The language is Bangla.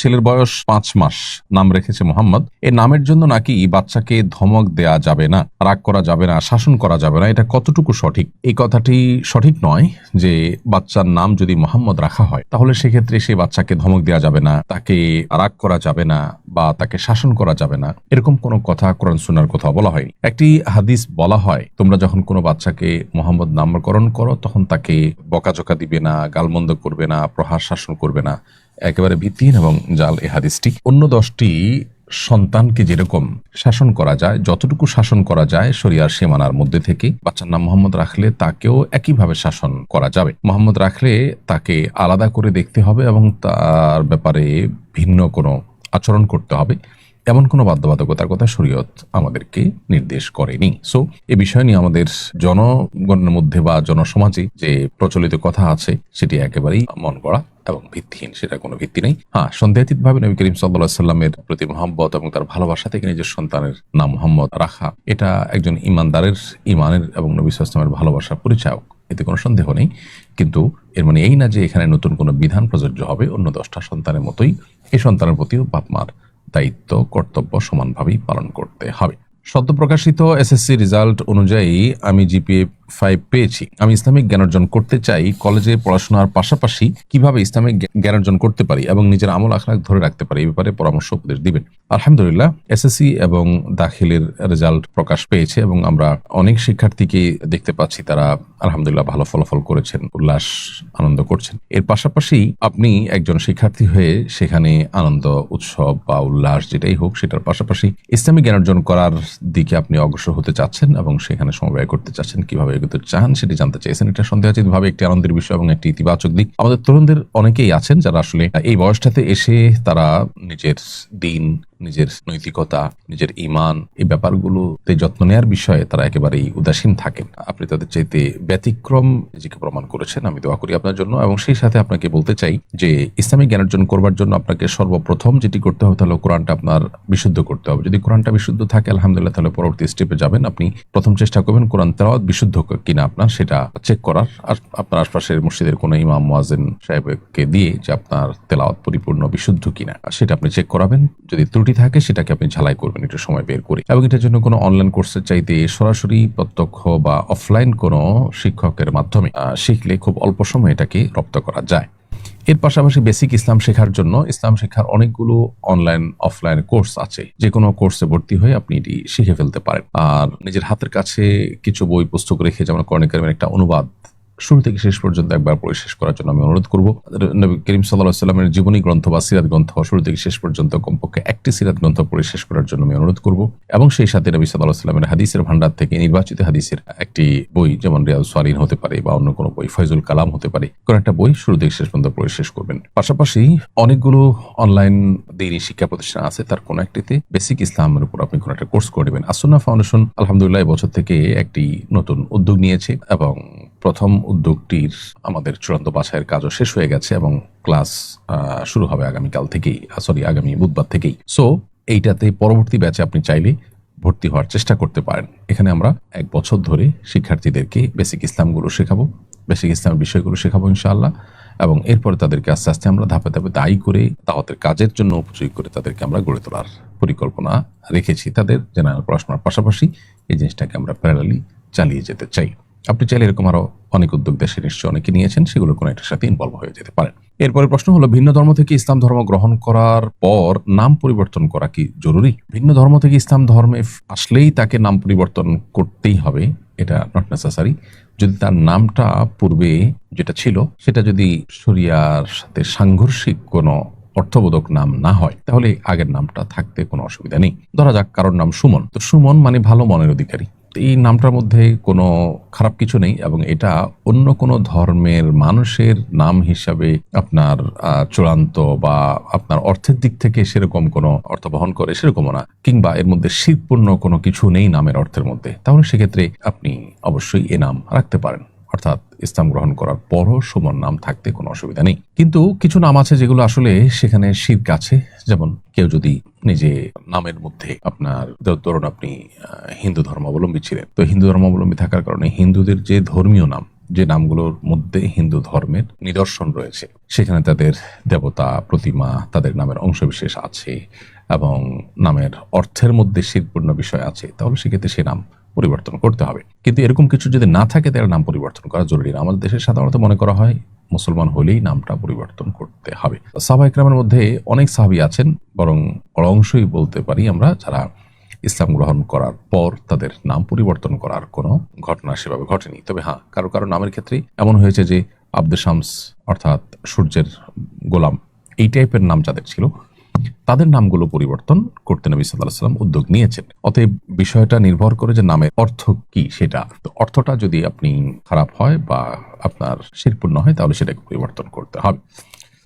ছেলের বয়স পাঁচ মাস। নাম রেখেছে মোহাম্মদ। এই নামের জন্য নাকি বাচ্চাকে ধমক দেয়া যাবে না, রাগ করা যাবে না, শাসন করা যাবে না, এটা কতটুকু সঠিক? এই কথাটি সঠিক নয় যে বাচ্চার নাম যদি মোহাম্মদ রাখা হয়, তাহলে সেক্ষেত্রে সেই বাচ্চাকে ধমক দেওয়া যাবে না, তাকে রাগ করা যাবে না বা তাকে শাসন করা যাবে না। এরকম কোনো কথা কোরআন সুনার কথা বলা হয় একটি হাদিস বলা হয়, তোমরা যখন কোনো বাচ্চাকে মোহাম্মদ নামকরণ করো, তখন তাকে বকাঝকা দিবে না, গালমন্দ করবে না, প্রহার শাসন করবে না। একেবারে ভিত্তিহীন এবং জাল এ হাদিসটি অন্য দশটি সন্তানকে যেরকম শাসন করা যায়, যতটুকু শাসন করা যায় শরিয়ার সীমানার মধ্যে থেকে, বাচ্চার নাম মোহাম্মদ রাখলে তাকেও একইভাবে শাসন করা যাবে। মোহাম্মদ রাখলে তাকে আলাদা করে দেখতে হবে এবং তার ব্যাপারে ভিন্ন কোনো আচরণ করতে হবে। এমন কোনো বাধ্যবাধকতার কথা শরীয়ত আমাদেরকে নির্দেশ করেনি। সো এ বিষয় নিয়ে আমাদের জনগণের মধ্যে বা জনসমাজে যে প্রচলিত কথা আছে, সেটি একেবারেই মন গড়া এবং ভিত্তিহীন সেটা কোনো ভিত্তি নেই। হ্যাঁ সন্দেহাতীত ভাবে নবী করিম সাল্লাহ সাল্লামের প্রতি মোহাম্মত এবং তার ভালোবাসা থেকে নিজের সন্তানের নাম মোহাম্মদ রাখা, এটা একজন ইমানদারের ইমানের এবং নবী সাল্লামের ভালোবাসার পরিচায়ক। এতে কোনো সন্দেহ নেই। কিন্তু এর মানে এই না যে এখানে নতুন কোনো বিধান প্রযোজ্য হবে, অন্য দশটা সন্তানের মতোই এই সন্তানের প্রতিও বাপমার দায়িত্ব, কর্তব্য সমানভাবেই পালন করতে হবে। সদ্য প্রকাশিত এসএসসি রেজাল্ট অনুযায়ী আমি জিপিএ ফাইভ পেয়েছি। আমি ইসলামিক জ্ঞান অর্জন করতে চাই, কলেজে পড়াশোনার পাশাপাশি কীভাবে ইসলামিক জ্ঞান অর্জন করতে পারি এবং নিজের আমল আখলাক ধরে রাখতে পারি, এই ব্যাপারে পরামর্শ উপদেশ দিবেন। আলহামদুলিল্লাহ, এসএসসি এবং দাখিলের রেজাল্ট প্রকাশ পেয়েছে এবং আমরা অনেক শিক্ষার্থীকে দেখতে পাচ্ছি, তারা আলহামদুলিল্লাহ ভালো ফলাফল করেছেন, উল্লাস আনন্দ করছেন। এর পাশাপাশি আপনি একজন শিক্ষার্থী হয়ে সেখানে আনন্দ, উৎসব বা উল্লাস যেটাই হোক, সেটার পাশাপাশি ইসলামিক জ্ঞান অর্জন করার দিকে আপনি অগ্রসর হতে চাচ্ছেন এবং সেখানে সমবায় করতে চাচ্ছেন, কীভাবে এগোতে চান সেটি জানতে চাইছেন এটা সন্দেহাতীত ভাবে একটি আনন্দের বিষয় এবং একটি ইতিবাচক দিক। আমাদের তরুণদের অনেকেই আছেন যারা আসলে এই বয়সটাতে এসে তারা নিজের দিন নিজের নৈতিকতা, নিজের ইমান এই ব্যাপারগুলোতে যত্ন নেওয়ার বিষয়ে তারা একেবারেই উদাসীন থাকেন। আপনি তাদের চাইতে ব্যতিক্রম নিজেকে প্রমাণ করেছেন, আমি দোয়া করি আপনার জন্য। এবং সেই সাথে আপনাকে বলতে চাই যে, ইসলামিক জ্ঞান অর্জন করবার জন্য আপনাকে সর্বপ্রথম যেটি করতে হবে তাহলে কোরআনটা আপনার বিশুদ্ধ করতে হবে। যদি কোরআনটা বিশুদ্ধ থাকে, আলহামদুলিল্লাহ, তাহলে পরবর্তী স্টেপে যাবেন। আপনি প্রথম চেষ্টা করবেন কোরআন তেলাওয়াত বিশুদ্ধ কিনা আপনার, সেটা চেক করার। আর আপনার আশপাশের মসজিদের কোনো ইমাম মোয়াজেন সাহেবকে দিয়ে যে আপনার তেলাওয়াত পরিপূর্ণ বিশুদ্ধ কিনা, সেটা আপনি চেক করাবেন। যদি ত্রুটি থাকে, সেটাকে আপনি ঝালাই করবেন, একটু সময় বের করে। এবং এটার জন্য কোনো অনলাইন কোর্সের চাইতে সরাসরি প্রত্যক্ষ বা অফলাইন কোনো শিক্ষকের মাধ্যমে শিখলে খুব অল্প সময়ে এটাকে রপ্ত করা যায়। এর পাশাপাশি বেসিক ইসলাম শেখার জন্য, ইসলাম শেখার অনেকগুলো অনলাইন অফলাইন কোর্স আছে। যে কোনো কোর্সে ভর্তি হয়ে আপনি এটি শিখে ফেলতে পারেন। আর নিজের হাতের কাছে কিছু বই, পুস্তক রেখে যেমন কর্ণিকারের একটা অনুবাদ শুরু থেকে শেষ পর্যন্ত একবার পড়ে শেষ করার জন্য আমি অনুরোধ করব। নবী করিম সাল্লাহ সাল্লামের জীবনী গ্রন্থ বা সিরাত গ্রন্থ শুরু থেকে শেষ পর্যন্ত কমপক্ষে একটি সিরাত গ্রন্থ পড়ে শেষ করার জন্য আমি অনুরোধ করব এবং সেই সাথে নবী সাল্লাহ সাল্লামের হাদিসের ভান্ডার থেকে নির্বাচিত হাদিসের একটি বই যেমন রিয়াল সোয়ালিন হতে পারে বা অন্য কোনো বই ফয়জুল কালাম হতে পারে, কোন একটা বই শুরু থেকে শেষ পর্যন্ত পড়ে শেষ করবেন। পাশাপাশি অনেকগুলো অনলাইন দিনী শিক্ষা প্রতিষ্ঠান আছে, তার কোনো একটিতে বেসিক ইসলামের উপর আপনি কোনো একটা কোর্স করে নেবেন। আসন্না ফাউন্ডেশন আলহামদুলিল্লাহ বছর থেকে একটি নতুন উদ্যোগ নিয়েছে এবং প্রথম উদ্যোগটির আমাদের চূড়ান্ত বাছাইয়ের কাজও শেষ হয়ে গেছে এবং ক্লাস শুরু হবে আগামীকাল থেকেই সরি আগামী বুধবার থেকেই। সো এইটাতে পরবর্তী ব্যাচে আপনি চাইলে ভর্তি হওয়ার চেষ্টা করতে পারেন। এখানে আমরা এক বছর ধরে শিক্ষার্থীদেরকে বেসিক ইসলামগুলো শেখাবো বেসিক ইসলামের বিষয়গুলো শেখাবো ইনশাআল্লাহ এবং এরপরে তাদেরকে আস্তে আস্তে আমরা ধাপে ধাপে দায়ী করে দাওয়াতের কাজের জন্য উপযোগী করে তাদেরকে আমরা গড়ে তোলার পরিকল্পনা রেখেছি। তাদের জেনারেল পড়াশোনার পাশাপাশি এই জিনিসটাকে আমরা প্যারালালি চালিয়ে যেতে চাই। আপনি চাইলে এরকম আরও অনেক উদ্যোগ দেশে নিশ্চয়ই অনেকে নিয়েছেন, সেগুলো কোনো একটার সাথে ইনভলভ হয়ে যেতে পারেন এরপরে প্রশ্ন হলো, ভিন্ন ধর্ম থেকে ইসলাম ধর্ম গ্রহণ করার পর নাম পরিবর্তন করা কি জরুরি? ভিন্ন ধর্ম থেকে ইসলাম ধর্মে আসলেই তাকে নাম পরিবর্তন করতেই হবে, এটা নট নেসেসারি যদি তার নামটা পূর্বে যেটা ছিল, সেটা যদি শরিয়ার সাথে সাংঘর্ষিক কোনো অর্থবোধক নাম না হয়, তাহলে আগের নামটা থাকতে কোনো অসুবিধা নেই। ধরা যাক কারোর নাম সুমন। তো সুমন মানে ভালো মনের অধিকারী। এই নামটার মধ্যে কোনো খারাপ কিছু নেই এবং এটা অন্য কোনো ধর্মের মানুষের নাম হিসাবে আপনার চূড়ান্ত বা আপনার অর্থের দিক থেকে সেরকম কোনো অর্থ বহন করে সেরকমও না। কিংবা এর মধ্যে শীতপূর্ণ কোনো কিছু নেই নামের অর্থের মধ্যে। তাহলে সেক্ষেত্রে আপনি অবশ্যই এ নাম রাখতে পারেন। অর্থাৎ ইসলাম গ্রহণ করার পরও সুমন নাম থাকতে কোনো অসুবিধা নেই। কিন্তু কিছু নাম আছে যেগুলো আসলে সেখানে শির্ক আছে যেমন কেউ যদি নিজে নামের মধ্যে আপনার ধরুন আপনি হিন্দু ধর্মাবলম্বী ছিলেন। তো হিন্দু ধর্মাবলম্বী থাকার কারণে হিন্দুদের যে ধর্মীয় নাম, যে নামগুলোর মধ্যে হিন্দু ধর্মের নিদর্শন রয়েছে, সেখানে তাদের দেবতা, প্রতিমা, তাদের নামের অংশবিশেষ আছে এবং নামের অর্থের মধ্যে শিরপূর্ণ বিষয় আছে, তাহলে সেক্ষেত্রে সে নাম পরিবর্তন করতে হবে। কিন্তু এরকম কিছু যদি না থাকে, তাহলে নাম পরিবর্তন করা জরুরি না। আমাদের দেশে সাধারণত মনে করা হয়, মুসলমান হলেই নামটা পরিবর্তন করতে হবে। সাহাবা ইকরামের মধ্যে অনেক সাহাবি আছেন, বরং বড় অংশই বলতে পারি আমরা, যারা ইসলাম গ্রহণ করার পর তাদের নাম পরিবর্তন করার কোনো ঘটনা সেভাবে ঘটেনি। তবে হ্যাঁ কারও কারও নামের ক্ষেত্রে এমন হয়েছে যে আব্দুল শামস, অর্থাৎ সূর্যের গোলাম, এই টাইপের নাম যাদের ছিল তাদের নামগুলো পরিবর্তন করতে নবী সাল্লাহ সাল্লাম উদ্যোগ নিয়েছেন। অতএব বিষয়টা নির্ভর করে যে নামের অর্থ কি সেটা। তো অর্থটা যদি আপনি খারাপ হয় বা আপনার শিরপূর্ণ হয় তাহলে সেটাকে পরিবর্তন করতে হবে।